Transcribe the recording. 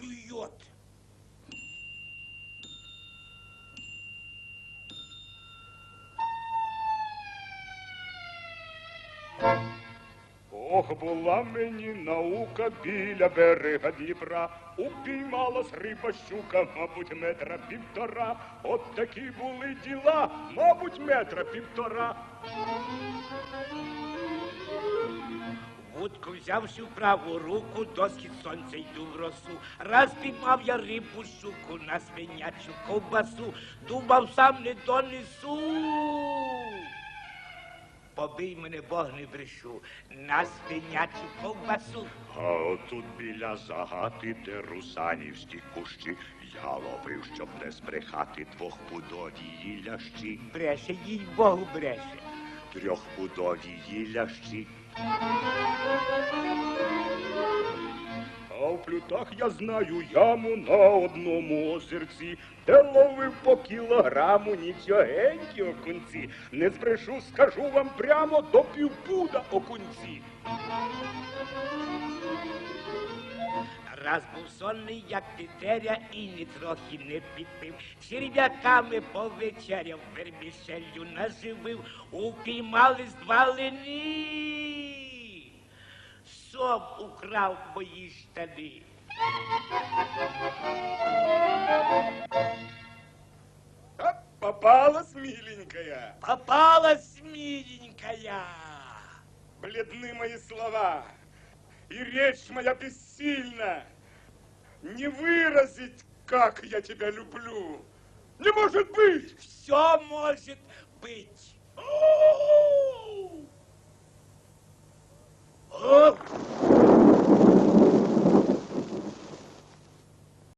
клюет. Ох, була мені наука біля берега Дніпра, упіймалась риба щука, мабуть, метра півтора. От такі були діла, мабуть, метра півтора. Вудку взявши в праву руку, до схід сонця йду в росу. Раз піймав я рибу щуку на свинячу ковбасу, думав сам не донесу. Побий мене Бог не брешу на свинячу ковбасу. А отут біля загати, де русанівські кущі, я ловив, щоб не збрехати двохпудові лящі, Бреше, їй Богу бреше. трьохпудові лящі. А я знаю яму на одному озерці, де ловив по кілограму нічогенькі окунці. Не збрешу, скажу вам прямо до півпуда окунці. Раз був сонний, як тетеря, і ні трохи не підпив. Черв'яками повечеряв, вермішелью наживив, упіймались два лини. Сом украв мої штани. А, попалась, миленькая. Попалась миленькая. Бледны мои слова, и речь моя бессильна. Не выразить, как я тебя люблю. Не может быть! Все может быть.